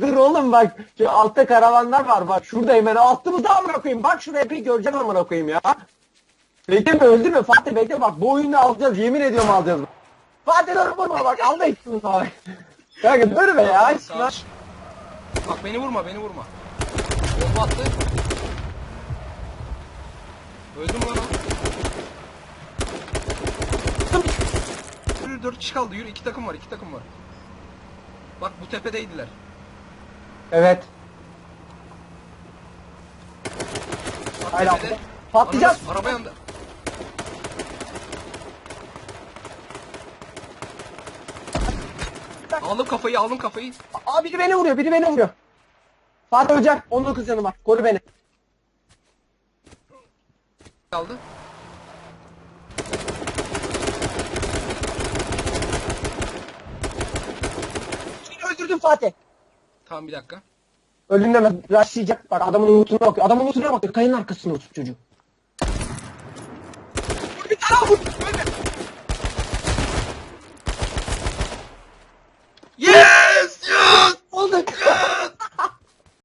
dur oğlum bak. Şu altta karavanlar var bak. Şurada hemen altımızda amına koyayım. Bak şuraya bir göreceğim amına koyayım ya. Bekleme öldürme Fatih bekle bak. Bu oyunu alacağız. Yemin ediyorum alacağız. Fatih dur vurma bak. Allah için abi. Kanka dur be ya. Bak beni vurma beni vurma. Bomba attı. Öldüm lan. Yürü dört kişi kaldı yürü iki takım var iki takım var. Bak bu tepedeydiler. Evet. Abi. Tepede. Patlayacağız. Araba yandı. Aldım kafayı aldım kafayı. Aa biri beni vuruyor. Biri beni vuruyor. Fatih Hoca 19 canım var. Koru beni. Kaldı. Seni öldürdüm Fatih. Tamam bir dakika. Öldüm deme. Rushlayacak. Bak adamın umutuna bakıyor. Adamın umutuna bakıyor. Kayın arkasına otur çocuğu. Vur bir tane vur.